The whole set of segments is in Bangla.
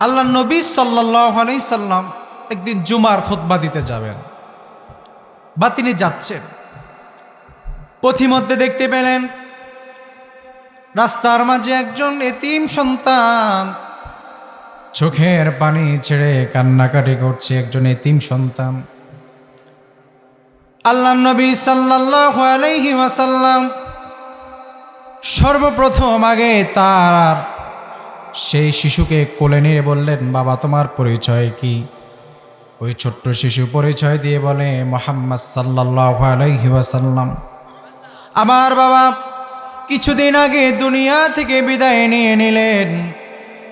আল্লাহ নবী সাল্লাহ সাল্লাম একদিন জুমার খুতবা দিতে যাবেন। বা তিনি যাচ্ছেন। পথিমধ্যে দেখতে পেলেন রাস্তার মাঝে একজন এতিম সন্তান। চোখের পানি ছেড়ে কান্নাকাটি করছে একজন এতিম সন্তান। আল্লাহ নবী সাল্লাল্লাহু আলাইহি সর্বপ্রথম আগে তার সেই শিশুকে কোলে নিয়ে বললেন, বাবা, তোমার পরিচয় কি? ওই ছোট্ট শিশু পরিচয় দিয়ে বলে, মোহাম্মদ সাল্লাল্লাহু আলাইহি ওয়াসাল্লাম। আমার বাবা কিছুদিন আগে দুনিয়া থেকে বিদায় নিয়ে নিলেন।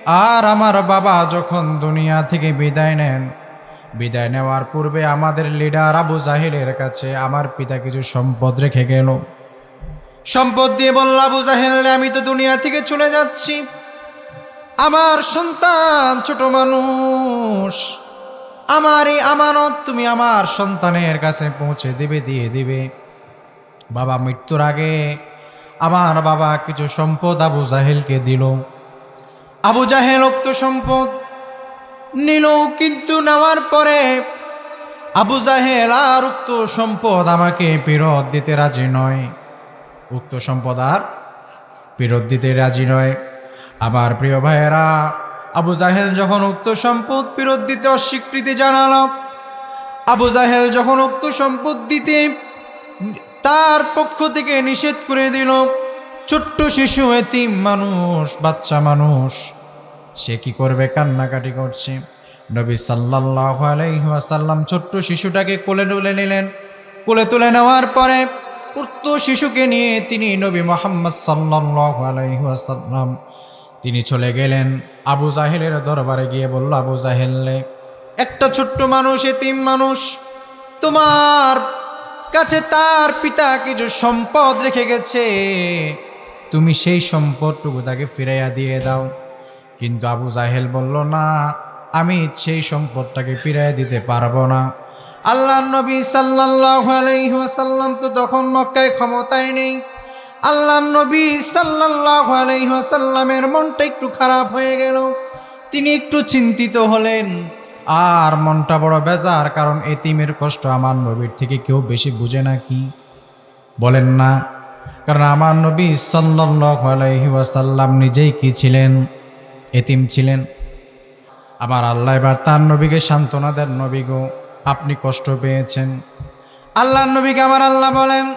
আর আমার বাবা যখন দুনিয়া থেকে বিদায় নেন, বিদায় নেওয়ার পূর্বে আমাদের লিডার আবু জাহেলের কাছে আমার পিতা কিছু সম্পদ রেখে গেল। সম্পদ দিয়ে বলল, আবু জাহেল, আমি তো দুনিয়া থেকে চলে যাচ্ছি। আমার সন্তান ছোট মানুষ আমার এই আমানত তুমি আমার সন্তানের কাছে পৌঁছে দেবে, দিয়ে দিবে। বাবা মৃত্যুর আগে আমার বাবা কিছু সম্পদ আবু জাহেলকে দিল। আবু জাহেল উক্ত সম্পদ নিল, কিন্তু নেওয়ার পরে আবু জাহেল আর উক্ত সম্পদ আমাকে ফেরত দিতে রাজি নয়। উক্ত সম্পদ আর ফেরত দিতে রাজি নয়। আমার প্রিয় ভাইয়েরা, আবু জাহেল যখন উক্ত সম্পদ ফেরত দিতে অস্বীকৃতি জানাল, আবু জাহেল যখন উক্ত সম্পদ দিতে তার পক্ষ থেকে নিষেধ করে দিল, ছোট্ট শিশু, এতিম মানুষ, বাচ্চা মানুষ, সে কি করবে? কান্নাকাটি করছে। নবী সাল্লাহ আলাইসাল্লাম ছোট্ট শিশুটাকে কোলে তুলে নিলেন। কোলে তুলে নেওয়ার পরে উক্ত শিশুকে নিয়ে তিনি নবী মোহাম্মদ সাল্লাহ আলাইসাল্লাম তিনি চলে গেলেন। আবু জাহেলের দরবারে গিয়ে বলল, আবু জাহেললে একটা ছোট্ট মানুষ, এতিম মানুষ। তোমার কাছে তার পিতা কিছু সম্পদ রেখে গেছে। তুমি সেই সম্পদটুকু তাকে ফিরাইয়া দিয়ে দাও। কিন্তু আবু জাহেল বলল, না, আমি সেই সম্পদটাকে ফিরাইয়া দিতে পারব না। আল্লাহ নবী সাল্লাল্লাহু আলাইহি ওয়াসাল্লাম তো তখন মক্কায় ক্ষমতায় নেই। আল্লাহ নবী সাল্লাল্লাহু আলাইহি মনটা একটু খারাপ হয়ে গেল। তিনি একটু চিন্তিত হলেন। আর মনটা বড় বেজার, কারণ এতিমের কষ্ট আমার নবীর থেকে কেউ বেশি বুঝে নাকি বলেন না। কারণ আমার নবী সাল্লাল্লাহু আলাইহি ওয়াসাল্লাম নিজেই কি ছিলেন? এতিম ছিলেন। আমার আল্লাহ এবার তার নবীকে সান্ত্বনা দেন, নবী গো, আপনি কষ্ট পেয়েছেন। আল্লাহ নবীকে আমার আল্লাহ বলেন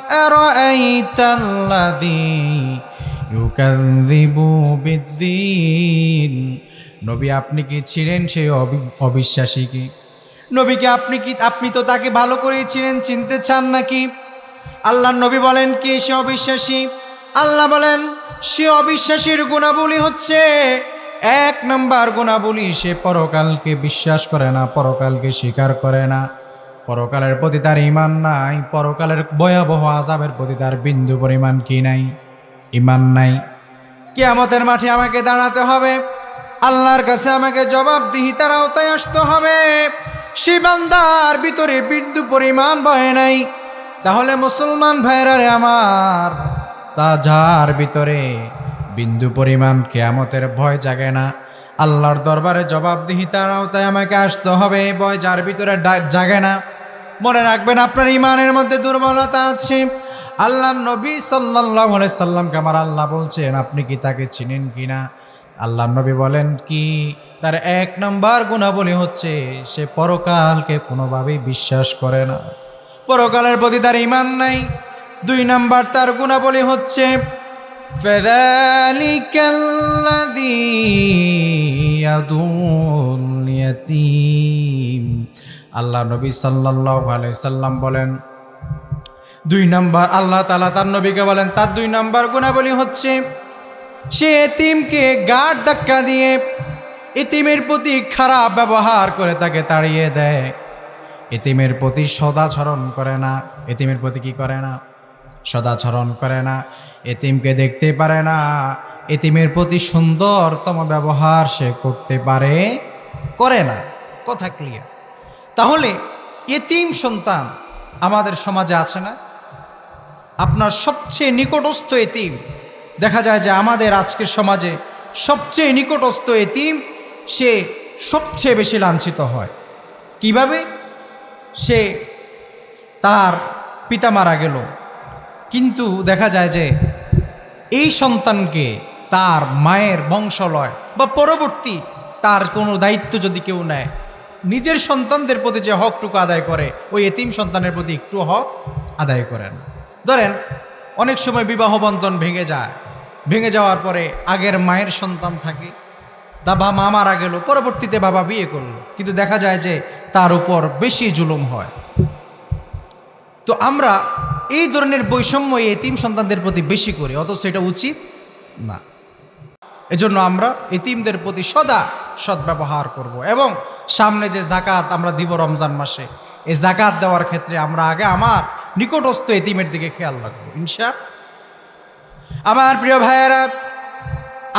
নবী আপনি কি ছিলেন সেই অবি- অবিশ্বাসী কি? নবীকে আপনি কি, আপনি তো তাকে ভালো করেই ছিলেন, চিনতে চান নাকি? আল্লাহ নবী বলেন কি সে অবিশ্বাসী? আল্লাহ বলেন, সে অবিশ্বাসীর গুণাবলী হচ্ছে এক নম্বর গুণাবলী, সে পরকালকে বিশ্বাস করে না, পরকালকে স্বীকার করে না। পরকালের প্রতি তার ইমান নাই, পরকালের ভয়াবহ আজাবের প্রতি তার বিন্দু পরিমাণ কি নাই? ইমান নাই। কিয়ামতের মাঠে আমাকে দাঁড়াতে হবে। আল্লাহর কাছে আমাকে জবাবদিহিতার আওতায় আসতে হবে। সে বান্দার ভিতরে বিন্দু পরিমাণ ভয় নাই। তাহলে মুসলমান ভাইরারে আমার, তা যার ভিতরে বিন্দু পরিমাণ কেয়ামতের ভয় জাগে না? আল্লাহর দরবারে জবাবদিহিতার আওতায় আমাকে আসতে হবে। ভয় যার ভিতরে জাগে না। মনে রাখবেন, আপনার ইমানের মধ্যে দুর্বলতা আছে। আল্লাহ নবী সাল্লাহ সাল্লামকে আমার আল্লাহ বলছেন, আপনি কি তাকে চিনেন কি না? আল্লাহ নবী বলেন, কি? তার এক নম্বর গুণাবলী হচ্ছে, সে পরকালকে কোনোভাবেই বিশ্বাস করে না। পরকালের প্রতি তার ইমান নাই। দুই নম্বর তার গুণাবলী হচ্ছে ফেদালিকাল্লাদি আল্লাহ নবী সাল্লাল্লাহু আলাইহি সাল্লাম বলেন, দুই নাম্বার আল্লাহ তালা তার নবীকে বলেন, তার দুই নাম্বার গুণাবলী হচ্ছে, সে এতিমকে গাঢ় ধাক্কা দিয়ে এতিমের প্রতি খারাপ ব্যবহার করে তাকে তাড়িয়ে দেয়। এতিমের প্রতি সদাচরণ করে না। এতিমের প্রতি কি করে না? সদাচরণ করে না। এতিমকে দেখতে পারে না। এতিমের প্রতি সুন্দরতম ব্যবহার সে করতে পারে, করে না। কথা ক্লিয়ার তাহলে এতিম সন্তান আমাদের সমাজে আছে না? আপনার সবচেয়ে নিকটস্থ এতিম, দেখা যায় যে আমাদের আজকের সমাজে সবচেয়ে নিকটস্থ এতিম, সে সবচেয়ে বেশি লাঞ্ছিত হয়। কীভাবে? সে তার পিতা মারা গেল। কিন্তু দেখা যায় যে এই সন্তানকে তার মায়ের বংশলয় বা পরবর্তী তার কোনো দায়িত্ব যদি কেউ নেয় নিজের সন্তানদের প্রতি যে হকটুকু আদায় করে, ওই এতিম সন্তানের প্রতি একটু হক আদায় করে না। ধরেন, অনেক সময় বিবাহ বন্ধন ভেঙে যায়। ভেঙে যাওয়ার পরে আগের মায়ের সন্তান থাকে বাবা মা মারা গেল, পরবর্তীতে বাবা বিয়ে করল। কিন্তু দেখা যায় যে তার উপর বেশি জুলুম হয়। তো আমরা এই ধরনের বৈষম্য এতিম সন্তানদের প্রতি বেশি করি, অথচ এটা উচিত না। এজন্য আমরা এতিমদের প্রতি সদা সদ্ব্যবহার করব। এবং সামনে যে জাকাত আমরা দিব রমজান মাসে, এই জাকাত দেওয়ার ক্ষেত্রে আমরা আগে আমার নিকটস্থ এতিমের দিকে খেয়াল রাখব ইনশা আমার প্রিয় ভাইয়েরা,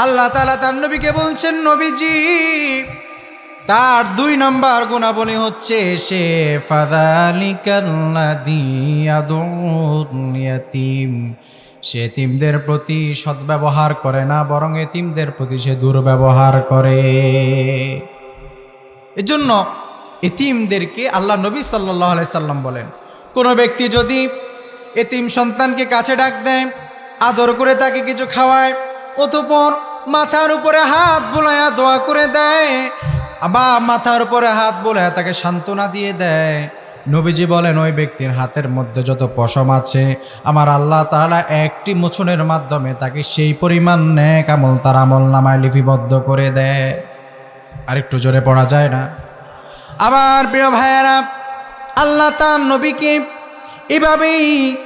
আল্লাহ তালা তার নবীকে বলছেন, নবীজি, তার দুই নম্বর গুণাবলী হচ্ছে, সে ফাদালিকাল্লাদিয়াতিম সে এতিমদের প্রতি সদ্ব্যবহার করে না, বরং এতিমদের প্রতি সে দুর্ব্যবহার করে। এজন্য এতিমদেরকে আল্লাহ নবী সাল্লাহ সাল্লাম বলেন, কোনো ব্যক্তি যদি এতিম সন্তানকে কাছে ডাক দেয়, আদর করে তাকে কিছু খাওয়ায়, অতপর মাথার উপরে হাত বোলায়া দোয়া করে দেয় বা মাথার উপরে হাত বোলায়া তাকে সান্ত্বনা দিয়ে দেয় নবীজি বলেন, ওই ব্যক্তির হাতের মধ্যে যত পশম আছে, আমার আল্লাহ তাআলা একটি মোচনের মাধ্যমে তাকে সেই পরিমাণ ন্যাক আমল তার আমল নামায় লিপিবদ্ধ করে দেয়। আর একটু জোরে পড়া যায় না? আমার প্রিয় ভাইয়েরা, আল্লাহ তার নবীকে এভাবেই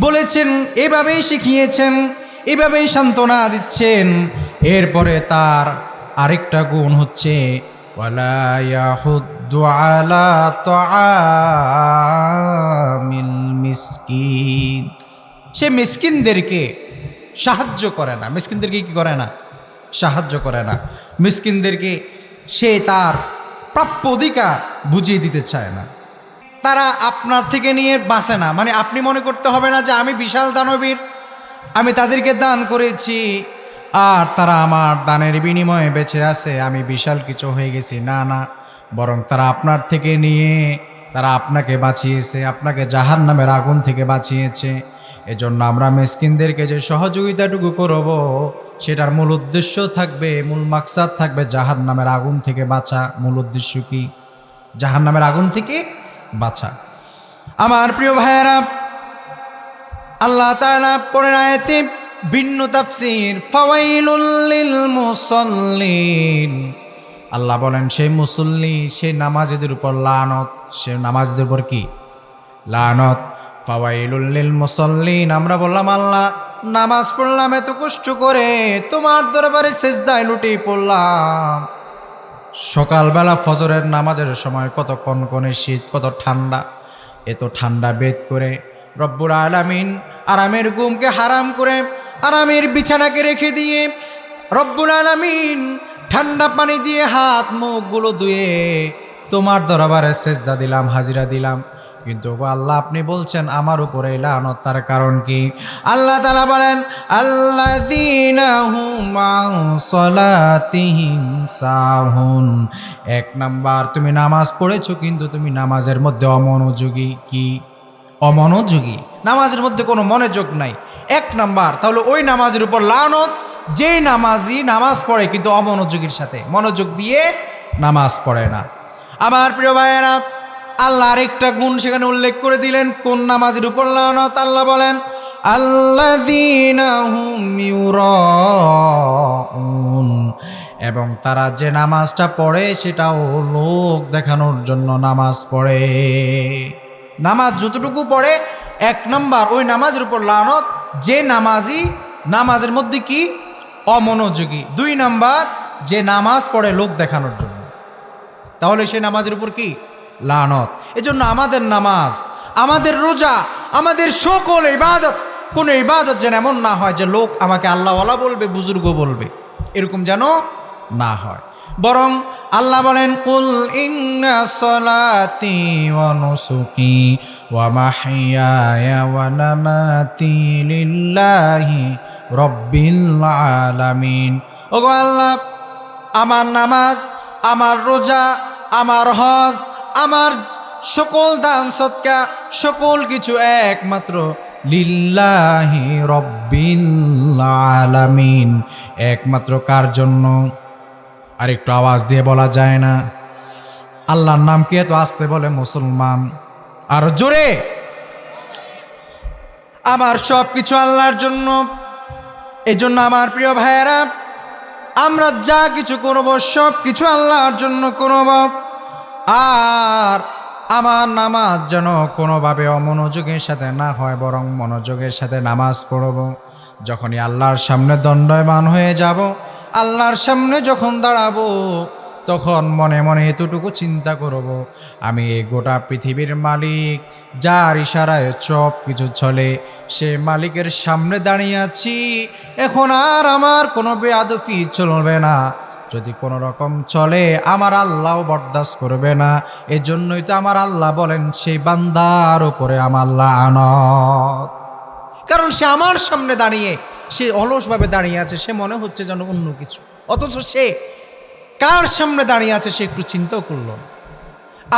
বলেছেন, এভাবেই শিখিয়েছেন, এভাবেই সান্ত্বনা দিচ্ছেন। এরপরে তার আরেকটা গুণ হচ্ছে, ওয়ালা আলা তাআমিল মিসকিন সে মিসকিনদেরকে সাহায্য করে না। মিসকিনদেরকে কি করে না? সাহায্য করে না। মিসকিনদেরকে সে তার প্রাপ্য অধিকার বুঝিয়ে দিতে চায় না। তারা আপনার থেকে নিয়ে বাঁচে না। মানে আপনি মনে করতে হবে না যে আমি বিশাল দানবীর, আমি তাদেরকে দান করেছি, আর তারা আমার দানের বিনিময়ে বেঁচে আছে, আমি বিশাল কিছু হয়ে গেছি। না না। বরং তারা আপনার থেকে নিয়ে, তারা আপনাকে বাঁচিয়েছে, আপনাকে জাহান নামের আগুন থেকে বাঁচিয়েছে। এজন্য আমরা মেসকিনদেরকে যে সহযোগিতাটুকু করব, সেটার মূল উদ্দেশ্য থাকবে, মূল মাকসাদ থাকবে জাহান নামের আগুন থেকে বাঁচা। মূল উদ্দেশ্য কি? জাহান নামের আগুন থেকে বাঁচা। আমার প্রিয় ভাইয়েরা, আল্লাহ পরের আয়াতে ভিন্ন তাফসির, ফাওয়াইলুল লিল মুসাল্লিন। আল্লাহ বলেন সেই মুসল্লি সেই নামাজিদের উপর লানত। সে নামাজিদের উপর কি? লানত। ফাওয়াইলুল লিল মুসাল্লিন, আমরা বললাম, আল্লাহ, নামাজ পড়লাম, এত কষ্ট করে তোমার দরবারে সেজদায় লুটি পড়লাম। সকালবেলা ফজরের নামাজের সময় কত কনকনে শীত, কত ঠান্ডা। এত ঠান্ডা বেদ করে রব্বুর আলামিন আরামের ঘুমকে হারাম করে, আরামের বিছানাকে রেখে দিয়ে রব্বুল আলামিন ঠান্ডা পানি দিয়ে হাত মুখগুলো ধুয়ে তোমার দরবারে সেজদা দিলাম, হাজিরা দিলাম। কিন্তু আল্লাহ, আপনি বলছেন আমার উপরে লানত, তার কারণ কি? আল্লাহ তালা বলেন সাহুন। এক নাম্বার, তুমি নামাজ পড়েছো, কিন্তু তুমি নামাজের মধ্যে অমনোযোগী কি? অমনোযোগী? নামাজের মধ্যে কোনো মনোযোগ নাই। এক নাম্বার, তাহলে ওই নামাজের উপর লানত যেই নামাজি নামাজ পড়ে কিন্তু অমনোযোগীর সাথে, মনোযোগ দিয়ে নামাজ পড়ে না। আমার প্রিয় ভাইয়েরা, আল্লাহ আরেকটা গুণ সেখানে উল্লেখ করে দিলেন, কোন নামাজের উপর লানত আল্লাহ বলেন এবং তারা যে নামাজটা পড়ে সেটাও লোক দেখানোর জন্য নামাজ পড়ে। নামাজ যতটুকু পড়ে, এক নম্বর ওই নামাজের উপর লানত, যে নামাজি, নামাজের মধ্যে কি? অমনোযোগী। দুই নাম্বার, যে নামাজ পড়ে লোক দেখানোর জন্য। তাহলে সেই নামাজের উপর কি? লানত। এজন্য আমাদের নামাজ, আমাদের রোজা, আমাদের সকল ইবাদত, কোনো ইবাদত যেন এমন না হয় যে লোক আমাকে আল্লাহওয়ালা বলবে বুজুর্গ বলবে। এরকম যেন না হয়। বরং আল্লাহ বলেন, কুল ইন্না সলাতি ওয়া নুসুকি ওয়া মাহইয়ায়া ওয়া নামাতি লিল্লাহি রব্বিল আলামিন। ওগো আল্লাহ, আমার নামাজ, আমার রোজা, আমার হজ, আমার সকল দান সৎকা, সকল কিছু একমাত্র লিল্লাহি রব্বিল আলামিন। একমাত্র কার জন্য? আর একটু আওয়াজ দিয়ে বলা যায় না। আল্লাহর নাম কি এত আসতে বলে মুসলমান? আর জোরে! আমার সব কিছু আল্লাহর জন্য। এই জন্য আমার প্রিয় ভাইয়েরা, আমরা যা কিছু করব সব কিছু আল্লাহর জন্য করব। আর আমার নামাজ যেন কোনোভাবে অমনোযোগের সাথে না হয়, বরং মনোযোগের সাথে নামাজ পড়ব। যখনই আল্লাহর সামনে দণ্ডয়মান হয়ে যাব আল্লাহর সামনে যখন দাঁড়াবো, তখন মনে মনে এতটুকু চিন্তা করব, আমি এই গোটা পৃথিবীর মালিক, যার ইশারায় সব কিছু চলে, সে মালিকের সামনে দাঁড়িয়ে আছি। এখন আর আমার কোনো বেয়াদফি চলবে না। যদি কোনো রকম চলে, আমার আল্লাহ বরদাস্ত করবে না। এজন্যই তো আমার আল্লাহ বলেন, সেই বান্দার উপরে আমার লানত। কারণ সে আমার সামনে দাঁড়িয়ে, সে অলসভাবে দাঁড়িয়ে আছে, সে মনে হচ্ছে যেন অন্য কিছু। অথচ সে কার সামনে দাঁড়িয়ে আছে সে একটু চিন্তাও করল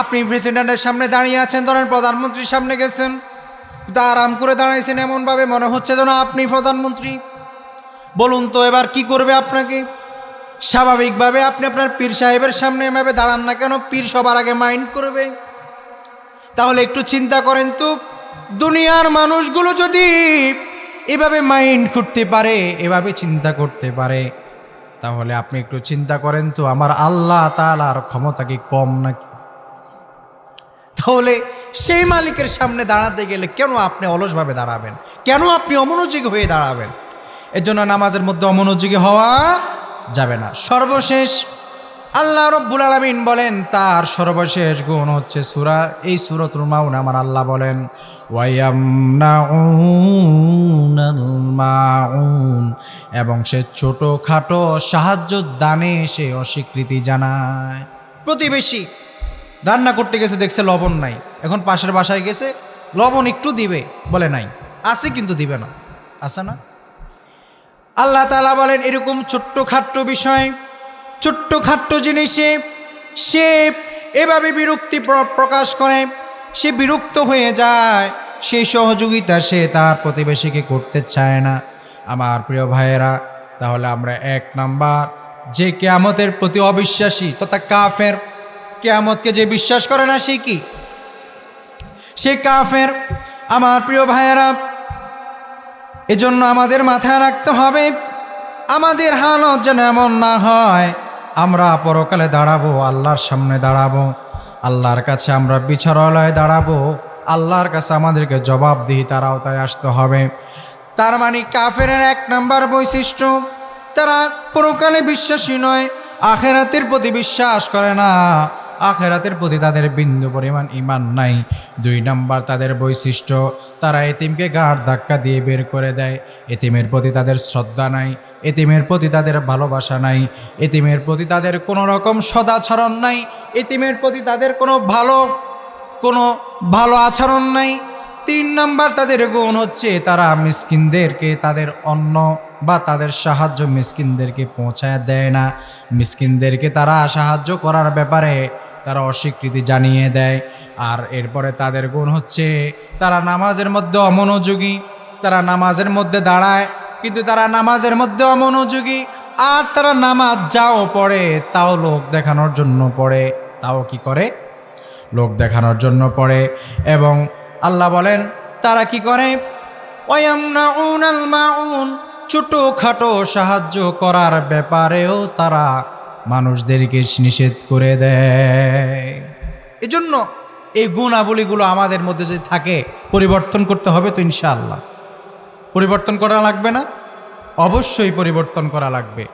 আপনি প্রেসিডেন্টের সামনে দাঁড়িয়ে আছেন, ধরেন প্রধানমন্ত্রীর সামনে গেছেন তা আরাম করে দাঁড়াইছেন এমনভাবে মনে হচ্ছে যেন আপনি প্রধানমন্ত্রী। বলুন তো এবার কি করবে আপনাকে? স্বাভাবিকভাবে আপনি আপনার পীর সাহেবের সামনে এভাবে দাঁড়ান না কেন? পীর সবার আগে মাইন্ড করবে। তাহলে একটু চিন্তা করেন তো দুনিয়ার মানুষগুলো যদি এভাবে মাইন্ড করতে পারে, এভাবে চিন্তা করতে পারে, তাহলে আপনি একটু চিন্তা করেন তো, আমার আল্লাহ তালার ক্ষমতা কি কম নাকি? তাহলে সেই মালিকের সামনে দাঁড়াতে গেলে কেন আপনি অলসভাবে দাঁড়াবেন? কেন আপনি অমনোযোগী হয়ে দাঁড়াবেন? এর জন্য নামাজের মধ্যে অমনোযোগী হওয়া যাবে না। সর্বশেষ আল্লাহ রব্বুল আলমিন বলেন, তার সর্বশেষ গুণ হচ্ছে সুরা এই সুরত রুমাউন আমার আল্লাহ বলেন এবং সে ছোট খাটো সাহায্য দানে সে অস্বীকৃতি জানায়। প্রতিবেশী রান্না করতে গেছে, দেখছে লবণ নাই। এখন পাশের বাসায় গেছে, লবণ একটু দিবে, বলে নাই। আছে কিন্তু দিবে না। আছে না? আল্লাহ তালা বলেন, এরকম ছোট্ট খাট্ট বিষয় ছোট্ট খাট্ট জিনিসে সে এভাবে বিরক্তি প্র- প্রকাশ করে। সে বিরক্ত হয়ে যায়। সেই সহযোগিতা সে তার প্রতিবেশীকে করতে চায় না। আমার প্রিয় ভাইয়েরা, তাহলে আমরা এক নাম্বার। যে কেয়ামতের প্রতি অবিশ্বাসী তথা কাফের। কেয়ামতকে যে বিশ্বাস করে না সে কি? সে কাফের। আমার প্রিয় ভাইয়েরা, এজন্য আমাদের মাথায় রাখতে হবে, আমাদের হালত যেন এমন না হয়। আমরা পরকালে দাঁড়াবো, আল্লাহর সামনে দাঁড়াবো। আল্লাহর কাছে আমরা বিচারালয়ে দাঁড়াবো, আল্লাহর কাছে আমাদেরকে জবাবদিহিতার আওতায় আসতে হবে। তার মানে কাফের এক নাম্বার বৈশিষ্ট্য, তারা পরকালে বিশ্বাসী নয়, আখেরাতের প্রতি বিশ্বাস করে না। আখেরাতের প্রতি তাদের বিন্দু পরিমাণ ইমান নাই। দুই নাম্বার তাদের বৈশিষ্ট্য, তারা এতিমকে গাঢ় ধাক্কা দিয়ে বের করে দেয়। এতিমের প্রতি তাদের শ্রদ্ধা নাই, এতিমের প্রতি তাদের ভালোবাসা নাই, এতিমের প্রতি তাদের কোনো রকম সদাচরণ নাই এতিমের প্রতি তাদের কোনো ভালো কোনো ভালো আচরণ নাই। তিন নাম্বার তাদের গুণ হচ্ছে তারা মিসকিনদেরকে, তাদের অন্ন বা তাদের সাহায্য মিসকিনদেরকে পৌঁছায় দেয় না। মিসকিনদেরকে তারা সাহায্য করার ব্যাপারে তারা অস্বীকৃতি জানিয়ে দেয়। আর এরপরে তাদের গুণ হচ্ছে তারা নামাজের মধ্যে অমনোযোগী, তারা নামাজের মধ্যে দাঁড়ায়, কিন্তু তারা নামাজের মধ্যে অমনোযোগী। আর তারা নামাজ যাও পড়ে, তাও লোক দেখানোর জন্য পড়ে। তাও কি করে? লোক দেখানোর জন্য পড়ে এবং আল্লাহ বলেন, তারা কি করে? মাউন ছোটোখাটো সাহায্য করার ব্যাপারেও তারা মানুষদেরকে নিষেধ করে দেয়। এজন্য এই গুণাবলীগুলো আমাদের মধ্যে যদি থাকে, পরিবর্তন করতে হবে তো ইনশাআল্লাহ। পরিবর্তন করা লাগবে না? অবশ্যই পরিবর্তন করা লাগবে।